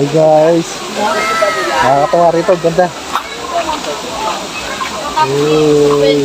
Hi guys. Nakakatawa rito, ganda. Hey.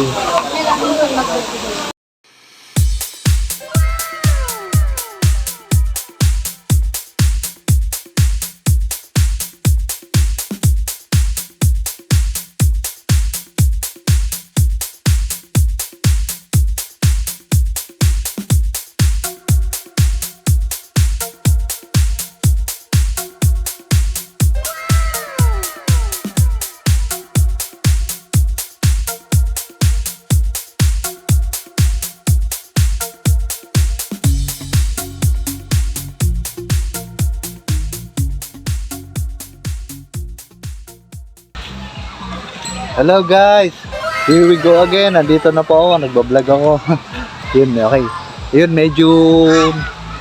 Hello guys. Here we go again. Nandito na po ako. Nagbablog ako. Yun, okay. Yun, medyo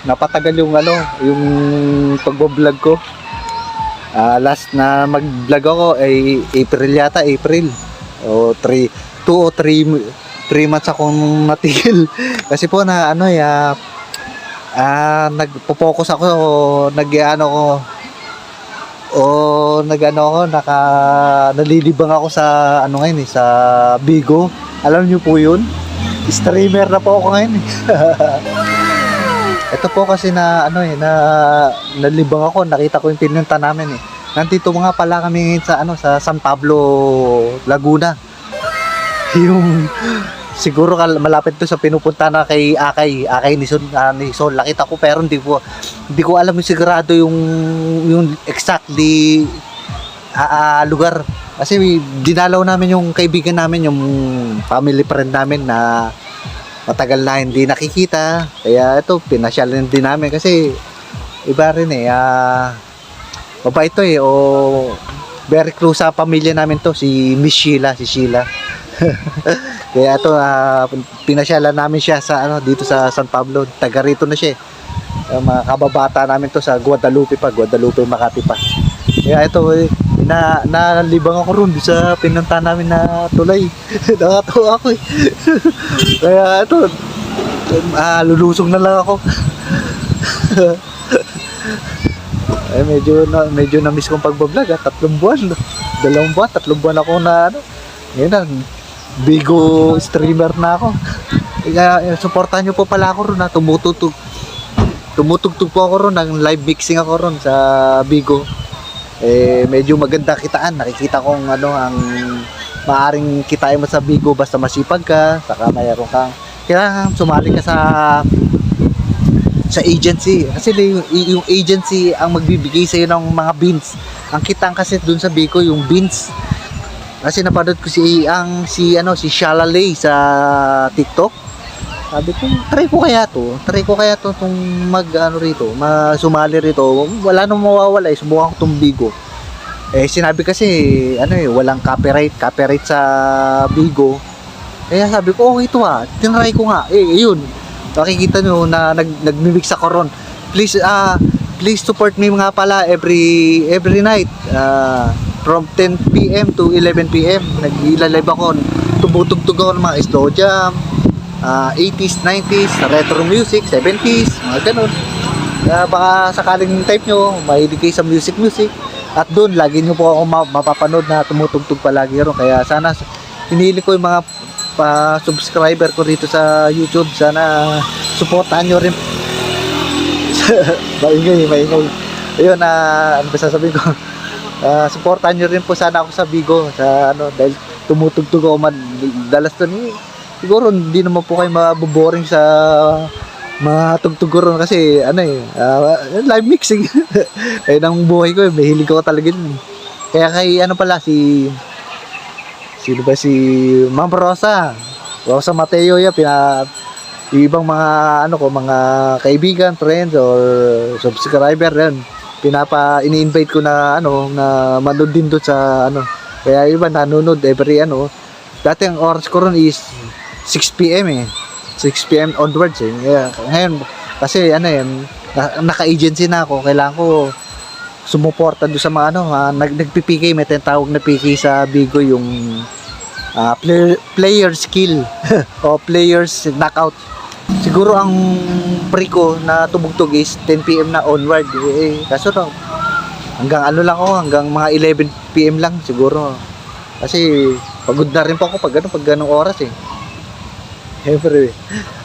napatagal yung ano, yung pagbablog ko. Ah, last na mag-vlog ako ay April yata, April. O 3 2 o 3 3 months akong natigil. Kasi po na ano ya ah nagpo-focus ako nag-ano ko o nagano ako naka nalilibang ako sa ano ngayon eh, sa Bigo. Alam niyo po 'yun? Streamer na po ako ngayon. eh. Ito po kasi na ano eh na nalibang ako, nakita ko yung pinunta namin eh. Nandito nga pala kami sa ano sa San Pablo, Laguna. Yung siguro kal- malapit to sa pinupunta na kay Akay, Akay ni Sol, ah, ni Sol. Nakita ko pero hindi ko hindi ko alam yung sigurado yung yung exactly ah, ah, lugar. Kasi dinalaw namin yung kaibigan namin, yung family friend namin na matagal na hindi nakikita. Kaya ito, pinasyal din namin kasi iba rin eh. Ah, mabait to eh. O, very close sa pamilya namin to, si Miss Sheila, si Sheila. Kaya ito, ah, pinasyalan namin siya sa ano dito sa San Pablo. Taga rito na siya. Ah, mga kababata namin to sa Guadalupe pa, Guadalupe Makati pa. Kaya ito, eh, na nalibang ako ron sa pinunta namin na tulay. Nakatawa ako eh. Kaya ito, ah, lulusong na lang ako. eh medyo na medyo na miss kong pagbablog ah. tatlong buwan dalawang buwan tatlong buwan ako na ano ngayon bigo streamer na ako. Kaya eh, supportahan nyo po pala ako ron na tumutugtog tumutugtog po ako ron ng live mixing ako ron sa bigo. Eh medyo maganda kitaan. Nakikita kong ano ang maaring kitain mo sa bigo basta masipag ka saka mayroon kang kailangan sumali ka sa sa agency. Kasi yung, yung agency ang magbibigay sa ng mga beans. Ang kitang kasi dun sa Biko yung beans kasi napanood ko si ang si ano si Shalalay sa TikTok. Sabi ko try ko kaya to try ko kaya to tong mag ano rito masumali rito. Wala nang mawawala eh subukan ko tong Bigo. Eh sinabi kasi ano eh walang copyright copyright sa Bigo. Kaya sabi ko okay to ah tinry ko nga. Eh yun makikita nyo na nag, nagmimix ako ron. Please, ah, please support me mga pala every every night. ah, from 10 p.m. to 11 p.m. Nag-ilalive ako. Tumutugtog ako ng mga slow jam, ah, 80s, 90s, retro music, 70s, mga ganun. Kaya baka sakaling type nyo, mahilig kayo sa music music. At doon, lagi nyo po ako ma- mapapanood na tumutugtog palagi ron. Kaya sana, pinili ko yung mga pa subscriber ko dito sa YouTube sana suportahan nyo rin maingay maingay ayun na ano ba sasabihin ko Ah, suportahan nyo rin po sana ako sa Bigo sa ano dahil tumutugtog ako madalas to ni siguro hindi naman po kayo maboboring sa mga tugtog ron kasi ano eh ah, live mixing ayun ang buhay ko eh mahilig ako talaga yun eh. kaya kay ano pala si Sino ba si Ma'am Rosa? Rosa Mateo ya pina yung ibang mga ano ko mga kaibigan, friends or subscriber yan. Pinapa ini-invite ko na ano na manood din doon sa ano. Kaya iba nanonood every ano. Dati ang oras ko ron is 6 PM eh. 6 PM onwards eh. Kaya, ngayon kasi ano na- naka-agency na ako. Kailangan ko sumuporta doon sa mga ano, ah, nag nagpi-PK, may tinatawag na PK sa Bigo yung ah, player, player skill o players knockout. Siguro ang pre ko na tumugtog is 10 PM na onward. Eh, kaso no, hanggang ano lang ako, hanggang mga 11 PM lang siguro. Kasi pagod na rin po ako pag ano, pag ganong oras eh. Siyempre,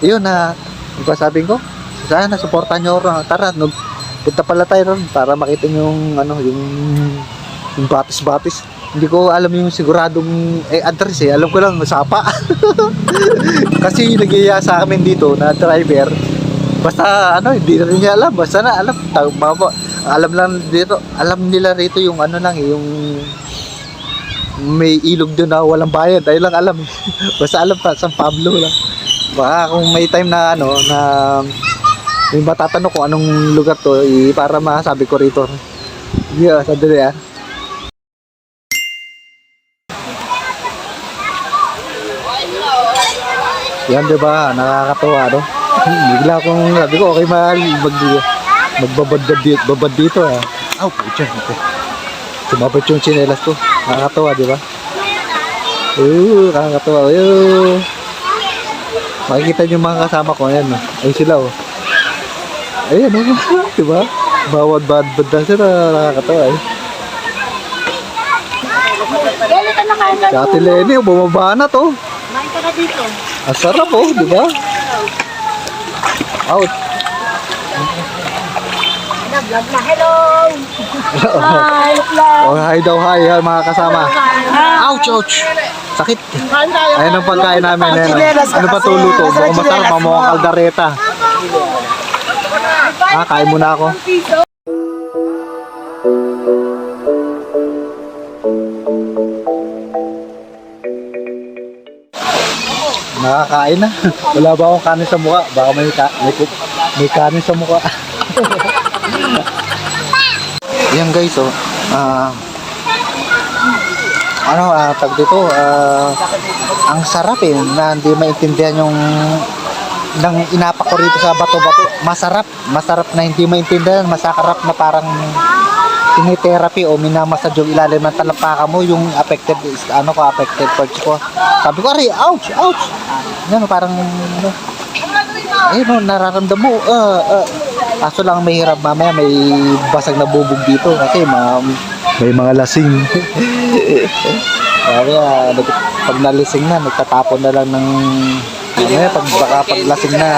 yun na, yung sabi ko, sana supportan nyo ako. Tara, no, punta pala tayo ron para makita nyo yung ano, yung yung batis-batis. Hindi ko alam yung siguradong eh, address eh. Alam ko lang, sapa. Kasi nagiya sa amin dito na driver. Basta ano, hindi na rin niya alam. Basta na alam. Baba. Alam lang dito. Alam nila rito yung ano lang, yung may ilog doon na walang bayad. Ayun lang alam. Basta alam pa, San Pablo lang. Baka kung may time na ano, na may matatanong kung anong lugar to, eh, para masabi ko rito. Yeah, sandali ah. Yan, di ba? Nakakatawa, no? Bigla akong sabi ko, okay, mahal, mag, magbabad dito, babad dito, ah. Aw, pucha, okay. Sumabot yung chinelas ko. Nakakatawa, di ba? Oo, nakakatawa. Ayun. Makikita niyo mga kasama ko, ayan, oh. Ayun sila, oh. Ayan, oh. di ba? Bawat bad-bad na sila, nakakatawa, eh. Si Ate Lenny, oh, bumaba na to. Kumain ka na dito. Ang sarap, oh, di ba? Out. Vlog na. Hello! Hi, vlog. Oh, hi daw, hi, hi mga kasama. Ouch, ouch. Sakit. Ayan ang pagkain namin. Ayan. Ano ba to luto? Mukhang masarap, mamukhang kaldareta. Ah, kain muna ako. Nakakain na. Wala ba akong kanin sa mukha? Baka may, ka may, may kanin sa mukha. Yan guys, oh. Ah, ano, ah, tag dito, ah, ang sarap eh, na hindi maintindihan yung nang inapak ko rito sa bato-bato. Masarap, masarap na hindi maintindihan, masakarap na parang tinitherapy o minamasad yung ilalim ng talampakan mo, yung affected, is- ano ko, affected parts ko. Sabi ko, ari, ouch, ouch. Yan, parang, ano, eh, no, nararamdam mo, uh, uh, kaso lang mahirap mamaya may basag na bubog dito kasi ma, may mga lasing. Kaya pag nalasing na, nagtatapon na lang ng mamaya pag baka pag lasing na,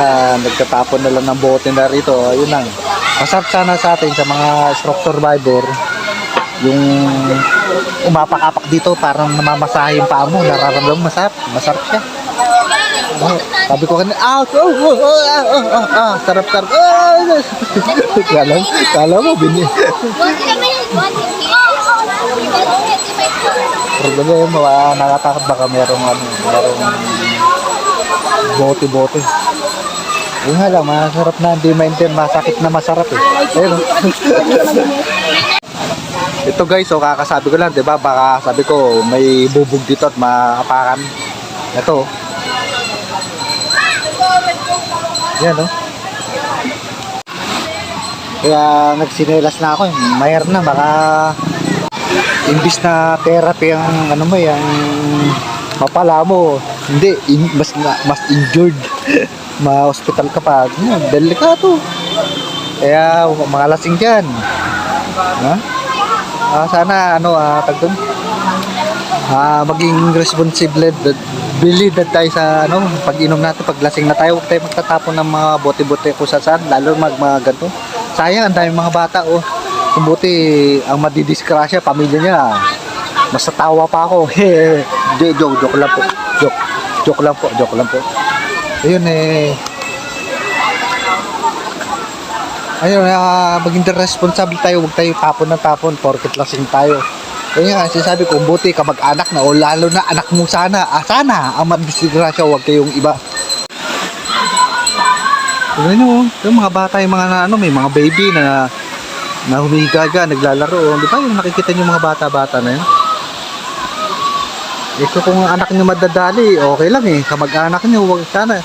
nagtatapon na lang ng bote na rito. Ayun lang. Masarap sana sa atin sa mga stroke survivor yung umapak-apak dito parang namamasahe yung paa mo nararamdaman mo masarap masarap siya Oh, sabi ko kanina, out, oh, oh, oh, ah, oh, oh, ah, sarap, sarap, ah, kala, kala mo, bini, problema mga nakatakot baka merong, ano, merong bote-bote. Yun nga lang, masarap na, hindi maintain, masakit na masarap eh. Ayun, oh. Ito guys, so kakasabi ko lang, 'di ba? Baka sabi ko may bubog dito at makapakan. Ito. Yan, no? Kaya nagsinelas na ako, eh. Mayroon na, baka imbis na therapy ang ano mo, yung mapala mo, hindi, in, mas, mas injured. Ma-hospital ka pa. Yan, delikado. Kaya mga lasing dyan. Ha? Ah, sana ano ah tag doon. Ah, maging responsible at bilid at tayo sa ano, pag-inom natin, paglasing na tayo, huwag tayo magtatapon ng mga bote-bote kung saan, lalo mag mga ganito. Sayang, ang daming mga bata, oh. Kung buti, ang madidiskrasya, pamilya niya, mas tawa pa ako. Joke, joke lang po. Joke. Joke lang po, joke lang po. Ayun eh, Ayun, uh, maging responsable tayo, huwag tayo tapon ng tapon, porket lasing tayo. Kaya nga, sinasabi ko, buti ka mag-anak na, o lalo na anak mo sana, ah, sana, ang madisigrasya, huwag kayong iba. Tignan nyo, yung mga bata, yung mga na, ano, may mga baby na na humihigaga, naglalaro. Di ba yung nakikita nyo mga bata-bata na yun? Ito kung anak nyo madadali, okay lang eh. Kamag-anak nyo, huwag sana.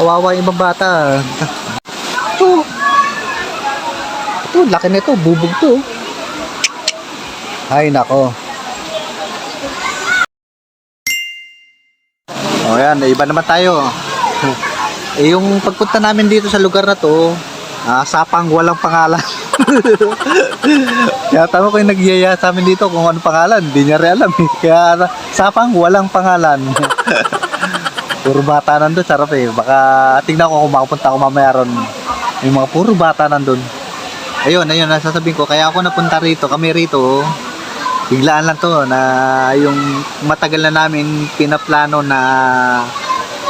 Kawawa yung ibang bata. Ito, ito, laki nito, bubog to. Ay, nako. O yan, iba naman tayo. Eh, yung pagpunta namin dito sa lugar na to, ah, sapang walang pangalan. Kaya tama ko yung nagyaya sa amin dito kung ano pangalan. Hindi niya rin alam eh. Kaya sapang walang pangalan. Puro bata nandun. Sarap eh. Baka tingnan ko kung makapunta ako mamaya ron. Yung mga puro bata nandun. Ayun, ayun. Nasasabihin ko. Kaya ako napunta rito. Kami rito. Biglaan lang to na yung matagal na namin pinaplano na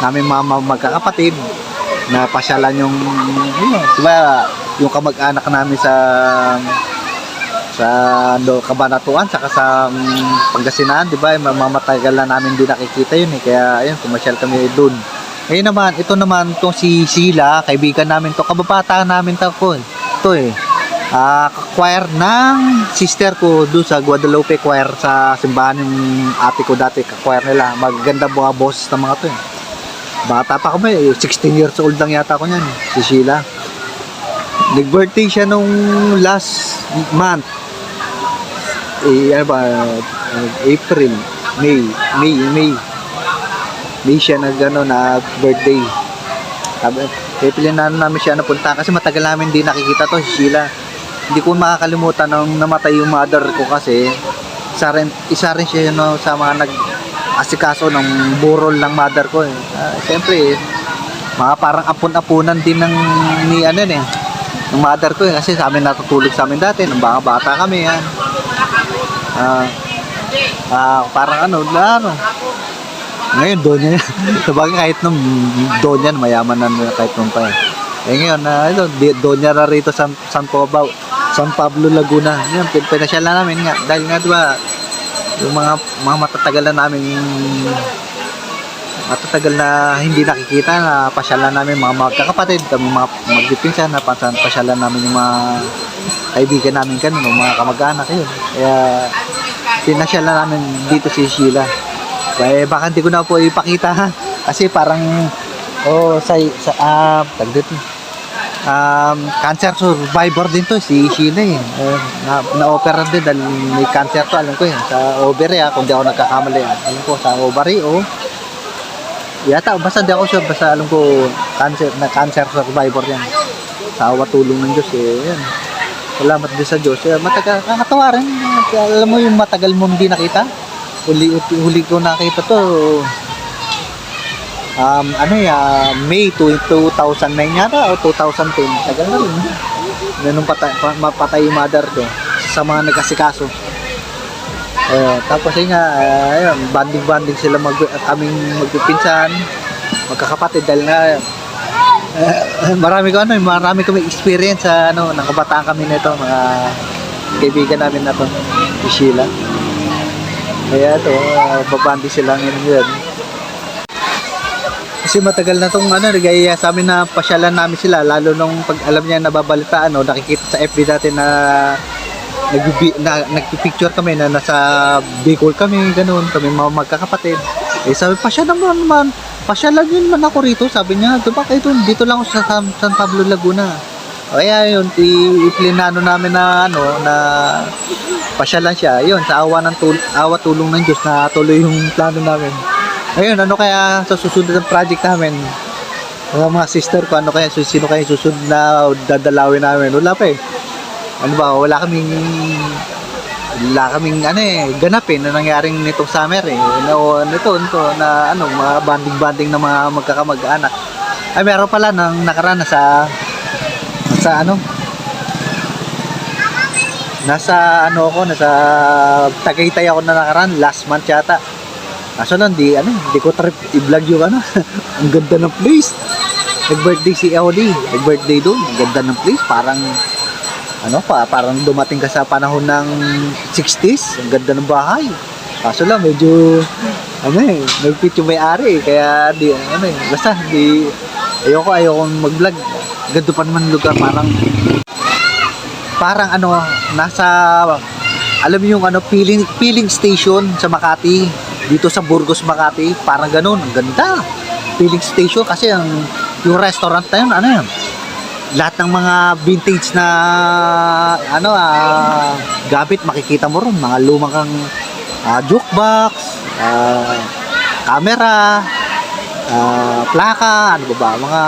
namin mga magkakapatid na pasyalan yung yun, diba, yung kamag-anak namin sa sa do Kabanatuan saka sa um, Pangasinan, 'di ba? Mamatagal na namin din nakikita 'yun eh. Kaya ayun, pumasyal kami doon. Ngayon naman, ito naman to si Sheila, kaibigan namin to, kababata namin to ko. eh. Ito eh. Ah, choir ng sister ko doon sa Guadalupe choir sa simbahan ng ate ko dati, choir nila. Maganda mga boses ng mga to eh. Bata pa kami, eh, 16 years old lang yata ako niyan, si Sheila. Nag-birthday siya nung last month. Eh, ano ba, uh, April, May, May, May. May siya nag, ano, nag birthday. Sabi, pipilinan namin siya napunta kasi matagal namin hindi nakikita to, si Sheila. Hindi ko makakalimutan nung namatay yung mother ko kasi isa rin, isa rin siya no, sa mga nag asikaso ng burol ng mother ko eh. Ah, Siyempre, eh, mga parang apon-apunan din ng ni ano eh ng mother ko eh kasi sa amin natutulog sa amin dati nung mga bata kami yan ah ah, parang ano ano. Ngayon doon yan. Sabagay kahit nung doon yan mayaman na kahit nung pa eh ngayon na uh, doon niya na rito San, San Pablo San Pablo Laguna. Yun pin- pinasyal na namin nga. Dahil nga diba yung mga mga matatagal na namin matatagal na hindi nakikita na pasyalan namin mga magkakapatid kami mga magpipinsan na pasyalan namin yung mga kaibigan namin ganun mga kamag-anak yun kaya pinasyalan namin dito si Sheila. Kaya baka hindi ko na po ipakita ha? Kasi parang oh sa sa ah tag dito. Um, cancer survivor din to si Sheila eh. Eh, na, na-opera din dahil may cancer to alam ko yun sa ovary ah kung di ako nagkakamali ah. alam ko sa ovary o yata basta di ako sure basta alam ko cancer na cancer survivor yan. Sa awa tulong ng Diyos eh yan. Salamat din sa Diyos. Eh, matagal kakatawa rin. Alam mo yung matagal mo hindi nakita? Huli, huli ko nakita to. Um, ano ya May 2 2009 yata o 2010 tagal na rin. Ganun patay, pa, mapatay yung mother ko sa mga nagkasikaso eh, tapos yun nga eh, ayun, banding banding sila mag, kaming magpipinsan magkakapatid dahil nga eh, marami ko ano marami kami experience sa ano ng kabataan kami nito mga kaibigan namin na to si Sheila. Kaya ito uh, babandi sila ngayon yun kasi matagal na tong ano, nagaya sa amin na pasyalan namin sila lalo nung pag alam niya nababalitaan no, nakikita sa FB dati na nagbi na, nagpipicture kami na nasa Bicol kami, ganun, kami mga magkakapatid. Eh sabi, pasya naman naman, pasyalan yun naman ako rito, sabi niya, diba kayo dun, dito lang sa San, San Pablo Laguna. Kaya yun, iplinano namin na ano, na pasyalan siya. Yun, sa awa ng tul awa tulong ng Diyos na tuloy yung plano namin. Ayun, ano kaya sa susunod ng project namin? Mga mga sister ko, ano kaya, sino kaya susunod na dadalawin namin? Wala pa eh. Ano ba, wala kaming wala kaming ano eh, ganap eh, na nangyaring nitong summer eh. No, nito, nito, na ano, mga banding-banding na mga magkakamag-anak. Ay, meron pala nang nakaraan na sa sa ano nasa ano ako nasa Tagaytay ako na nakaraan last month yata kaso lang di ano di ko trip i-vlog yung ano ang ganda ng place nag birthday si Eoli nag birthday doon ang ganda ng place parang ano pa parang dumating ka sa panahon ng 60s ang ganda ng bahay. Kaso lang medyo ano eh nagpit yung may-ari eh, kaya di ano eh basta di ayoko ayoko mag-vlog. Ganda pa naman lugar parang parang ano nasa alam yung ano peeling peeling station sa Makati dito sa Burgos Makati parang ganun ang ganda. Peeling station kasi ang yung restaurant na yun ano yun lahat ng mga vintage na ano ah gamit makikita mo ron mga lumang kang ah, jukebox ah, camera ah, plaka ano ba ba mga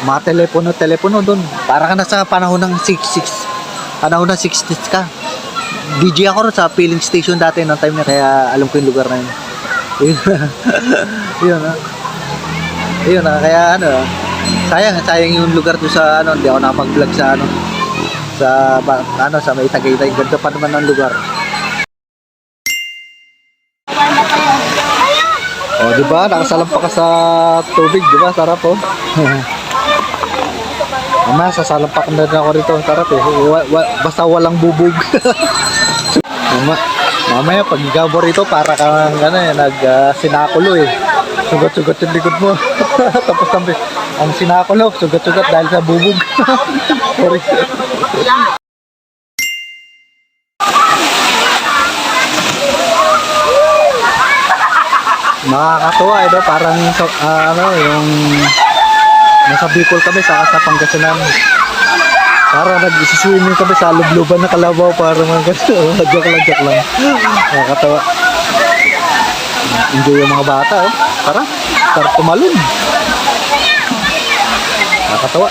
mga telepono, telepono doon. Para ka na panahon ng 66. Panahon ng 60s ka. DJ ako rin sa filling station dati noong time na kaya alam ko yung lugar na. Yun. yun ah. Yun ah, kaya ano, sayang, sayang yung lugar doon sa ano, hindi ako nakapag-vlog sa ano, sa ba, ano sa may Tagaytay. Ganda pa naman ng lugar. Oh, di ba? Nakasalampa ka sa tubig, di ba? Sarap oh. Mama, sasalampak na rin ako rito. Sarap eh. Wa- wa- basta walang bubog. Mama, mamaya pag mo rito, para kang ano eh, nag ah, sinakulo eh. Sugat-sugat yung likod mo. Tapos tambi, ang sinakulo, sugat-sugat dahil sa bubog. Sorry. Nakakatuwa eh, no? parang ah, ano, yung nasa Bicol kami sa sa Pangasinan. Para nag-swimming kami sa lubluban na kalabaw para mga ganito. joke lang, joke lang. Nakakatawa. Enjoy yung mga bata, oh. Tara, tara tumalon. Nakakatawa.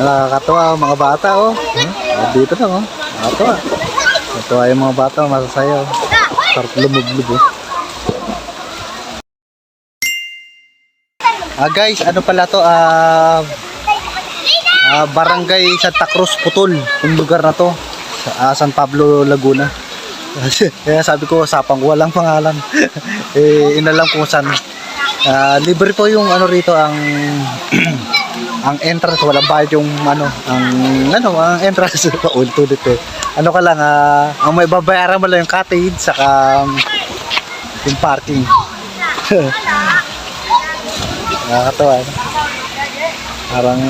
Nakakatawa mga bata, oh. Hmm? Dito na, oh. Nakakatawa. Nakakatawa yung mga bata, masasayaw. Sarap lumublob, oh. Ah guys, ano pala to? Ah ah, Barangay Santa Cruz Putol, yung lugar na to. Sa ah, San Pablo, Laguna. Kaya sabi ko, sapang walang pangalan. eh, inalam ko saan. Ah, libre po yung ano rito ang ang entrance walang bayad yung ano ang ano ang entrance ulit-ulit eh. Ano ka lang ah, ang may babayaran mo lang yung cottage saka um, yung parking. Nakakatawa. no? Parang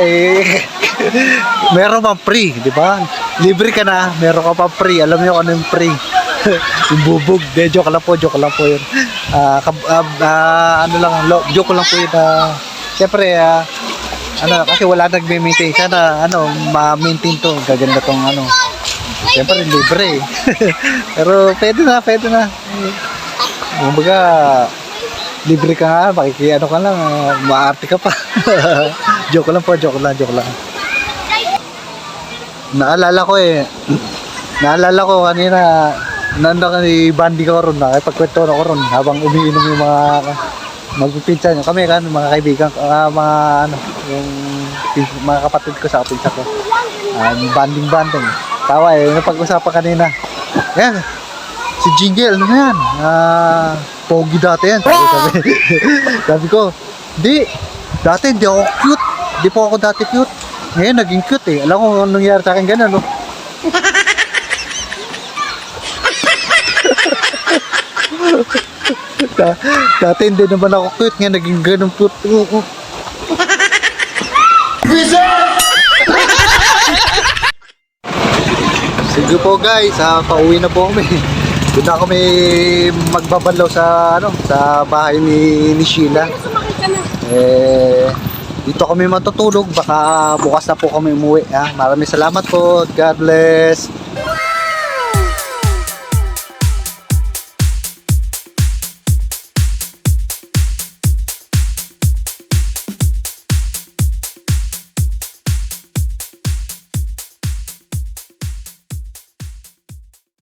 eh Meron pang free, di ba? Libre ka na, meron ka pa free. Alam niyo ano yung free. yung bubog. De, joke lang po, joke lang po yun. Kab- ah, ah, ano lang, lo, joke lang po yun. Uh, Siyempre, ah, ano, kasi wala nagme-maintain. Sana, ano, ma-maintain to. Gaganda tong, ano. Siyempre, libre eh. Pero, pwede na, pwede na. Kumbaga, libre ka nga, makiki ano ka lang, ah, maarte ka pa. joke lang po, joke lang, joke lang. Naalala ko eh, naalala ko kanina, nando ka ni Bandy ko ron, nakipagkwento ako ron habang umiinom yung mga magpipinsan kami kan mga kaibigan ah, mga ano yung mga kapatid ko sa pinsa ko. Um, banding banding tawa eh napag-usapan kanina. Yan si Jingle ano na yan? Ah pogi dati yan. Sabi, sabi, sabi ko di dati hindi ako cute. Di po ako dati cute ngayon naging cute eh alam ko anong nangyari sa akin ganun no Da- dati hindi naman ako cute ngayon naging ganun cute Oo. Sige po guys, ah, pauwi na po kami. Doon na kami magbabalaw sa ano, sa bahay ni, ni Sheila. Eh, dito kami matutulog, baka bukas na po kami umuwi. Ha? Maraming salamat po. God bless.